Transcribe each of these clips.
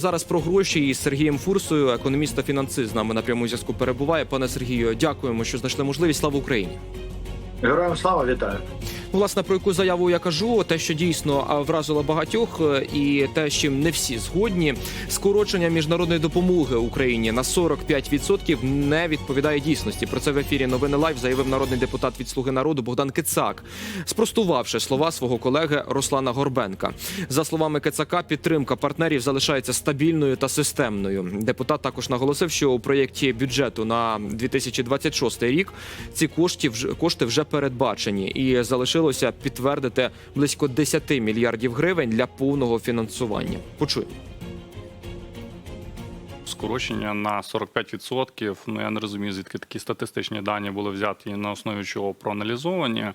Зараз про гроші із Сергієм Фурсою, економіст та фінансист з нами на прямому зв'язку перебуває. Пане Сергію, дякуємо, що знайшли можливість. Слава Україні! Героям слава вітаю. Власне, про яку заяву я кажу, те, що дійсно вразило багатьох, е, і те, з чим не всі згодні, скорочення міжнародної допомоги Україні на 45% не відповідає дійсності. Про це в ефірі новини Лайв заявив народний депутат від Слуги народу Богдан Кицак, спростувавши слова свого колеги Руслана Горбенка. За словами Кицака, підтримка партнерів залишається стабільною та системною. Депутат також наголосив, що у проєкті бюджету на 2026 рік ці кошти вже кошти вже передбачені і залишилося підтвердити близько 10 мільярдів гривень для повного фінансування. Почуємо. скорочення на 45%. Ну я не розумію, звідки такі статистичні дані були взяті на основі чого проаналізовані.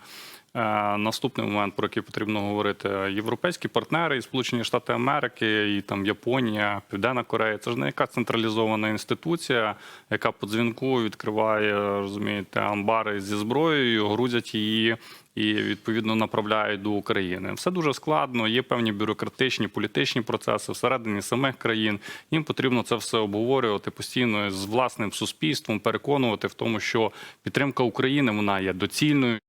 Е, наступний момент, про який потрібно говорити, європейські партнери, і Сполучені Штати Америки, і там Японія, Південна Корея. Це ж не яка централізована інституція, яка по дзвінку відкриває, розумієте, амбари зі зброєю, грузять її. І відповідно направляють до України. Все дуже складно. Є певні бюрократичні політичні процеси всередині самих країн. Їм потрібно це все обговорювати постійно з власним суспільством, переконувати в тому, що підтримка України вона є доцільною.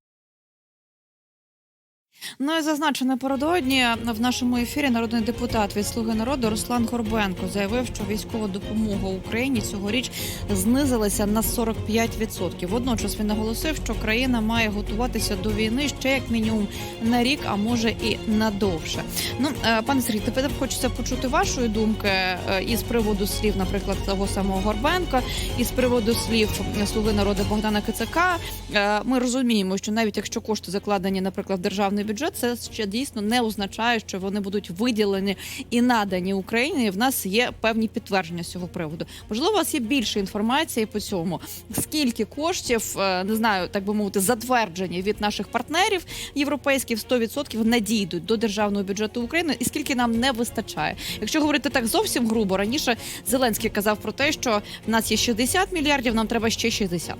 Ну і зазначу напередодні в нашому ефірі народний депутат від Слуги народу Руслан Горбенко заявив, що військова допомога Україні цьогоріч знизилася на 45%. Водночас він наголосив, що країна має готуватися до війни ще як мінімум на рік, а може і надовше. Ну е, пане Сергій, тепер хочеться почути вашої думки е, із приводу слів, наприклад, того самого Горбенка, і з приводу слів Слуги народу Богдана Кицака. Е, Ми розуміємо, що навіть якщо кошти закладені, наприклад, в державний бюджет, це ще дійсно не означає, що вони будуть виділені і надані Україні. В нас є певні підтвердження з цього приводу. Можливо, у вас є більше інформації по цьому. Скільки коштів е, не знаю, так би мовити, затверджені від наших партнерів європейських 100% надійдуть до державного бюджету України, і скільки нам не вистачає. Якщо говорити так зовсім грубо, раніше Зеленський казав про те, що в нас є 60 мільярдів, нам треба ще 60.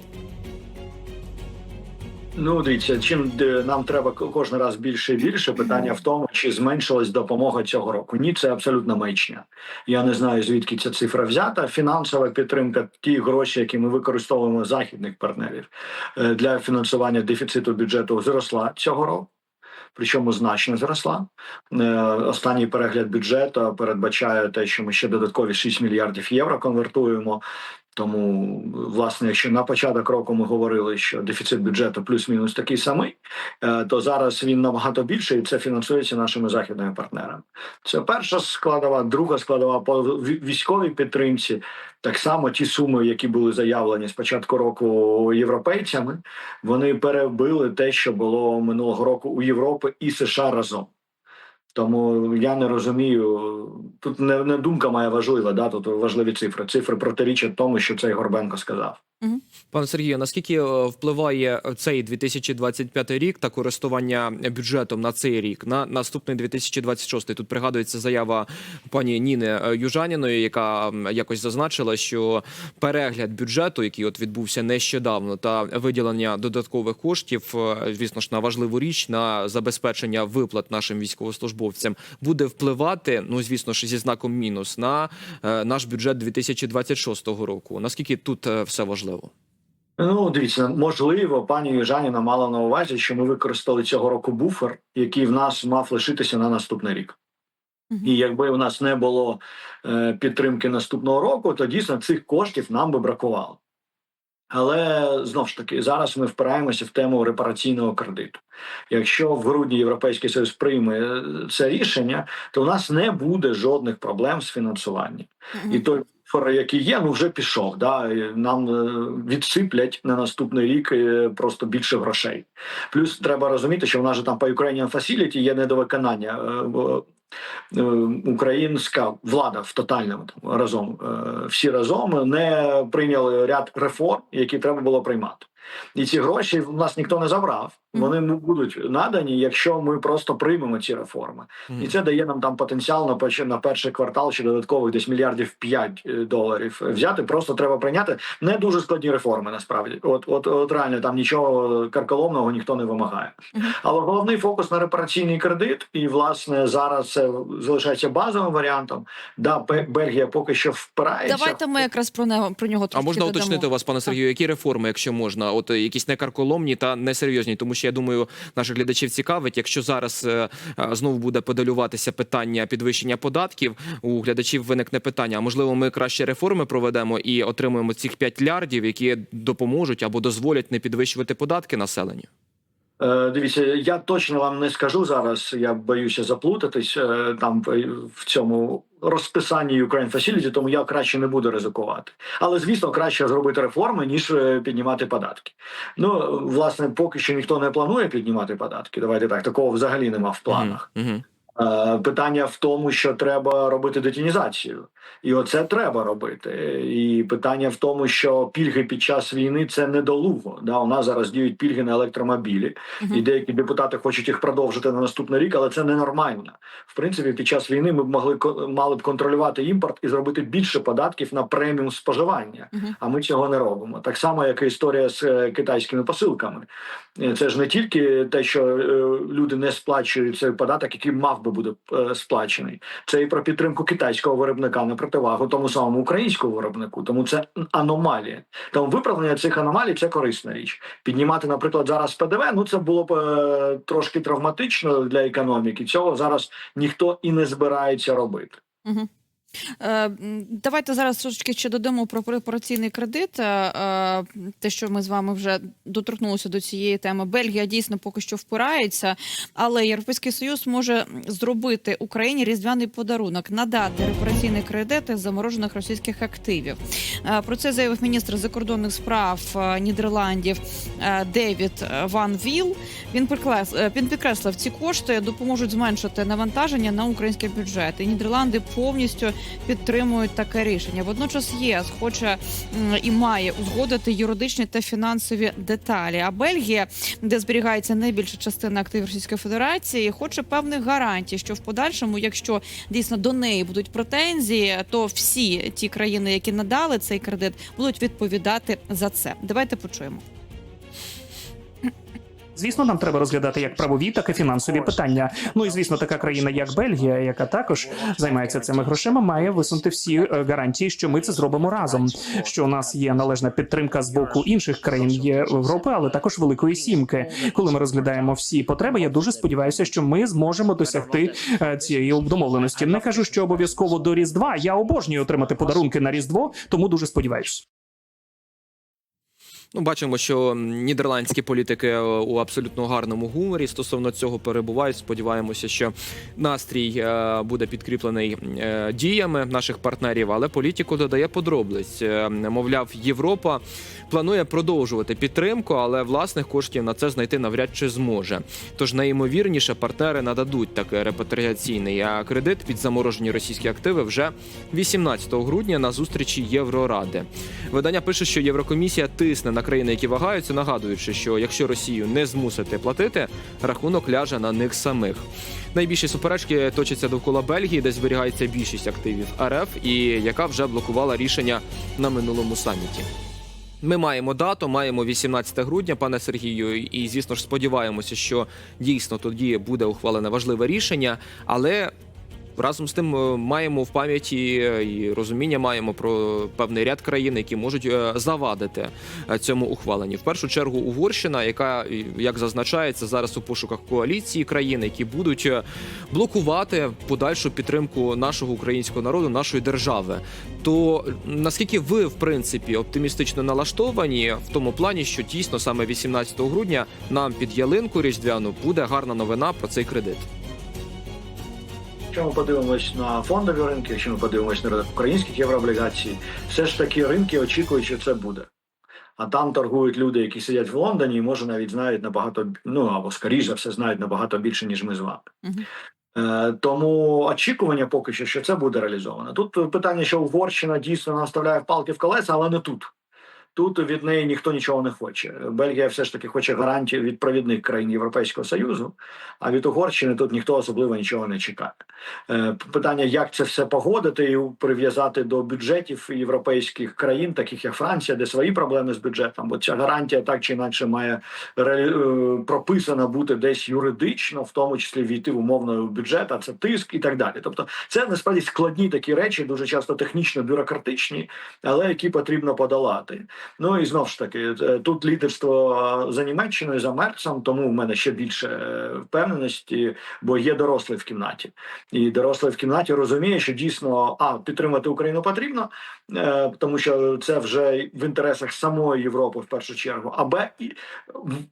Ну дивіться, чим нам треба кожен раз більше і більше. Питання в тому, чи зменшилась допомога цього року. Ні, це абсолютно маячня. Я не знаю звідки ця цифра взята. Фінансова підтримка, ті гроші, які ми використовуємо західних партнерів е, для фінансування дефіциту бюджету, зросла цього року. Причому значно зросла. Е, Останній перегляд бюджету передбачає те, що ми ще додаткові 6 мільярдів євро конвертуємо. Тому, власне, якщо на початок року ми говорили, що дефіцит бюджету плюс-мінус такий самий, е, то зараз він набагато більший, і це фінансується нашими західними партнерами. Це перша складова, друга складова по військовій підтримці. Так само ті суми, які були заявлені з початку року європейцями, вони перебили те, що було минулого року у Європи і США разом. Тому я не розумію. Тут не, не думка моя важлива, да тут важливі цифри. Цифри протирічать тому, що цей Горбенко сказав. Пане Сергію, наскільки е, впливає цей 2025 рік та користування бюджетом на цей рік на наступний 2026? Тут пригадується заява пані Ніни е, Южаніної, яка якось зазначила, що перегляд бюджету, який от відбувся нещодавно, та виділення додаткових коштів, е, звісно ж, на важливу річ на забезпечення виплат нашим військовослужбовцям, буде впливати, ну звісно ж, зі знаком мінус на е, наш бюджет 2026 року. Наскільки тут е, все важливо? Ну, дивіться, можливо, пані Южаніна мала на увазі, що ми використали цього року буфер, який в нас мав лишитися на наступний рік. І якби у нас не було е, підтримки наступного року, то дійсно цих коштів нам би бракувало. Але знов ж таки, зараз ми впираємося в тему репараційного кредиту. Якщо в грудні Європейський Союз прийме е, це рішення, то у нас не буде жодних проблем з фінансуванням. І той буфер, який є, ну вже пішов. Да? Нам е, відсиплять на наступний рік е, просто більше грошей. Плюс треба розуміти, що в нас же там по Ukrainian Facility є недовиконання. Е, Українська влада в тотальному там разом всі разом не прийняли ряд реформ, які треба було приймати. І ці гроші в нас ніхто не забрав. Вони м- будуть надані, якщо ми просто приймемо ці реформи, і це дає нам там потенціал на поч- на перший квартал ще додаткових десь мільярдів 5 доларів взяти. Просто треба прийняти не дуже складні реформи. Насправді, от, от, от реально там нічого карколомного ніхто не вимагає. Але головний фокус на репараційний кредит, і власне зараз це залишається базовим варіантом. Да, Бельгія поки що впирається. Давайте ми якраз про нього про нього А можна додамо. уточнити вас, пане Сергію, які реформи, якщо можна, от е, якісь некарколомні та несерйозні, тому що я думаю, наших глядачів цікавить, якщо зараз е, е, знову буде подалюватися питання підвищення податків, у глядачів виникне питання: а можливо, ми краще реформи проведемо і отримуємо цих 5 лярдів, які допоможуть або дозволять не підвищувати податки населенню. Е, Дивіться, я точно вам не скажу зараз. Я боюся заплутатись е, там в цьому розписанні Ukraine Facility, тому я краще не буду ризикувати. Але звісно, краще зробити реформи ніж е, піднімати податки. Ну власне, поки що ніхто не планує піднімати податки. Давайте так, такого взагалі нема в планах. Мгм, мгм. Е, Питання в тому, що треба робити детінізацію, і оце треба робити. І питання в тому, що пільги під час війни це недолуго. Да, у нас зараз діють пільги на електромобілі, Мгм. і деякі депутати хочуть їх продовжити на наступний рік, але це ненормально. В принципі, під час війни ми б могли мали б контролювати імпорт і зробити більше податків на преміум споживання. Мгм. А ми цього не робимо. Так само, як і історія з е, китайськими посилками. Е, Це ж не тільки те, що люди не сплачують цей податок, який мав би бути буде сплачений. Це і про підтримку китайського виробника на противагу тому самому українському виробнику. Тому це аномалія. Тому виправлення цих аномалій це корисна річ. Піднімати, наприклад, зараз ПДВ. Ну це було б е, трошки травматично для економіки. Цього зараз ніхто і не збирається робити. Мгм. Е, Давайте зараз трошечки ще додамо про репараційний кредит. Е, е, Те, що ми з вами вже доторкнулися до цієї теми. Бельгія дійсно поки що впирається, але Європейський Союз може зробити Україні різдвяний подарунок, надати репараційний кредит із заморожених російських активів. Про це заявив міністр закордонних справ Нідерландів Девід Ван Віл. Він підкреслив, ці кошти допоможуть зменшити навантаження на український бюджет. І Нідерланди повністю підтримують таке рішення. Водночас ЄС хоче і має узгодити юридичні та фінансові деталі. А Бельгія, де зберігається найбільша частина активів Російської Федерації, хоче певних гарантій, що в подальшому, якщо дійсно до неї будуть претензії, то всі ті країни, які надали цей кредит, будуть відповідати за це. Давайте почуємо. Звісно, нам треба розглядати як правові, так і фінансові питання. Ну і звісно, така країна, як Бельгія, яка також займається цими грошима, має висунути всі е, гарантії, що ми це зробимо разом. Що у нас є належна підтримка з боку інших країн Європи, але також Великої Сімки. Коли ми розглядаємо всі потреби, я дуже сподіваюся, що ми зможемо досягти е, цієї домовленості. Не кажу, що обов'язково до Різдва. Я обожнюю отримати подарунки на Різдво, тому дуже сподіваюся. Ну, бачимо, що нідерландські політики е, у абсолютно гарному гуморі стосовно цього перебувають. Сподіваємося, що настрій е, буде підкріплений е, діями наших партнерів, але політику додає подробиць. Мовляв, Європа планує продовжувати підтримку, але власних коштів на це знайти навряд чи зможе. Тож найімовірніше партнери нададуть такий репатріаційний кредит під заморожені російські активи вже 18 грудня на зустрічі Євроради. Видання пише, що Єврокомісія тисне на країни, які вагаються, нагадуючи, що якщо Росію не змусити платити, рахунок ляже на них самих. Найбільші суперечки точаться довкола Бельгії, де зберігається більшість активів РФ, і яка вже блокувала рішення на минулому саміті. Ми маємо дату, маємо 18 грудня, пане Сергію, і звісно ж сподіваємося, що дійсно тоді буде ухвалене важливе рішення, але. Разом з тим е, маємо в пам'яті е, і розуміння маємо про певний ряд країн, які можуть е, завадити цьому ухваленні. В першу чергу Угорщина, яка як зазначається зараз у пошуках коаліції країн, які будуть блокувати подальшу підтримку нашого українського народу, нашої держави. То наскільки ви в принципі оптимістично налаштовані в тому плані, що дійсно саме 18 грудня нам під ялинку різдвяну буде гарна новина про цей кредит? Якщо ми подивимось на фондові ринки, якщо ми подивимось на ринок українських єврооблігацій, все ж таки ринки очікують, що це буде. А там торгують люди, які сидять в Лондоні, і може навіть знають набагато ну або скоріше за все знають набагато більше, ніж ми з вами. Мгм. Е, тому очікування поки що, що це буде реалізовано. Тут питання, що Угорщина дійсно наставляє палки в колеса, але не тут. Тут від неї ніхто нічого не хоче. Бельгія все ж таки хоче гарантію від провідних країн Європейського союзу, а від Угорщини тут ніхто особливо нічого не чекає. Е, Питання, як це все погодити і прив'язати до бюджетів європейських країн, таких як Франція, де свої проблеми з бюджетом, бо ця гарантія так чи інакше має е, прописана бути десь юридично, в тому числі війти в умовний бюджет, а це тиск і так далі. Тобто, це насправді складні такі речі, дуже часто технічно бюрократичні, але які потрібно подолати. Ну і знов ж таки, е, тут лідерство за Німеччиною, за Мерцем, тому в мене ще більше е, впевненості, бо є дорослий в кімнаті. І дорослий в кімнаті розуміє, що дійсно а підтримати Україну потрібно, е, тому що це вже в інтересах самої Європи в першу чергу. А б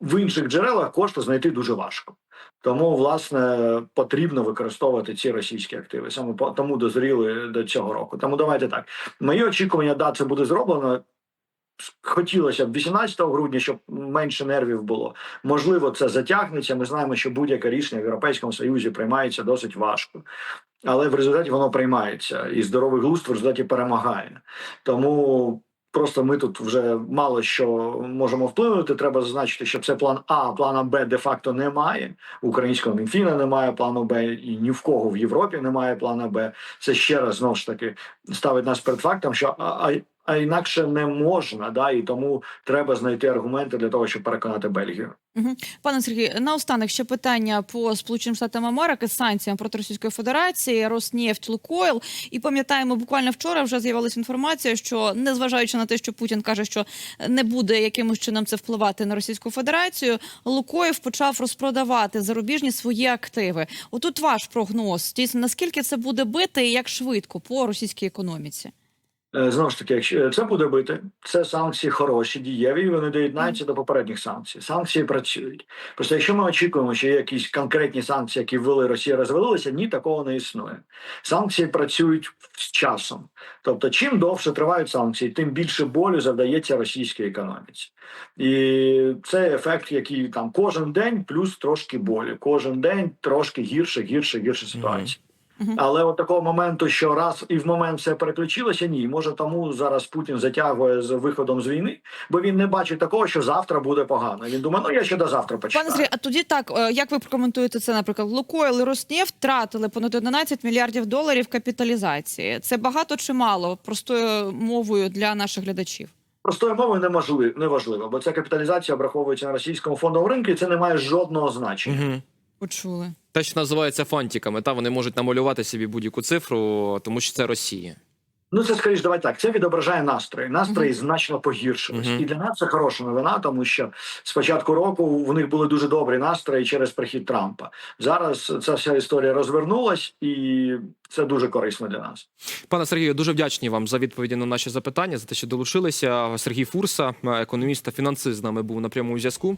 в інших джерелах кошти знайти дуже важко. Тому власне потрібно використовувати ці російські активи. Саме тому дозріли до цього року. Тому давайте так. Мої очікування, да, це буде зроблено. Хотілося б 18 грудня, щоб менше нервів було. Можливо, це затягнеться. Ми знаємо, що будь-яке рішення в Європейському Союзі приймається досить важко, але в результаті воно приймається, і здоровий глузд в результаті перемагає. Тому просто ми тут вже мало що можемо вплинути. Треба зазначити, що це план А, плана Б де-факто немає. Українського Мінфіна немає плану Б, і ні в кого в Європі немає плана Б. Це ще раз знову ж таки ставить нас перед фактом, що а, інакше не можна, да, і тому треба знайти аргументи для того, щоб переконати Бельгію. Пане Сергію, наостанок ще питання по Сполученим Штатам Америки з санкціями проти Російської Федерації, Роснефть, Лукойл. І пам'ятаємо, буквально вчора вже з'явилася інформація, що незважаючи на те, що Путін каже, що не буде якимось чином це впливати на Російську Федерацію, Лукойл почав розпродавати зарубіжні свої активи. Отут ваш прогноз. Дійсно, наскільки це буде бити і як швидко по російській економіці? Е, Знову ж таки, якщо це буде бити, це санкції хороші, дієві, і вони доєднаються до попередніх санкцій. Санкції працюють. Просто якщо ми очікуємо, що є якісь конкретні санкції, які ввели Росія, розвалилися, ні, такого не існує. Санкції працюють з часом. Тобто, чим довше тривають санкції, тим більше болю завдається російській економіці. І це ефект, який там кожен день плюс трошки болі, кожен день трошки гірше, гірше, гірше ситуація. Але от такого моменту, що раз і в момент все переключилося, ні. Може, тому зараз Путін затягує з виходом з війни, бо він не бачить такого, що завтра буде погано. Він думає, ну я ще до завтра почекаю. Пане Сергію, а тоді так, е, як ви прокоментуєте це, наприклад, Лукойл і Роснефть втратили понад 11 мільярдів доларів капіталізації. Це багато чи мало простою мовою для наших глядачів? Простою мовою неможливо, неважливо, бо ця капіталізація обраховується на російському фондовому ринку, і це не має жодного значення. Почули. Те, що називається фантиками, та вони можуть намалювати собі будь-яку цифру, тому що це Росія. Ну це скоріш, давай так. Це відображає настрої. Настрої значно погіршились. Мгм. І для нас це хороша новина, тому що з початку року в них були дуже добрі настрої через прихід Трампа. Зараз ця вся історія розвернулась, і це дуже корисно для нас. Пане Сергію, дуже вдячні вам за відповіді на наші запитання, за те, що долучилися. Сергій Фурса, економіст та фінансист, з нами був на прямому зв'язку.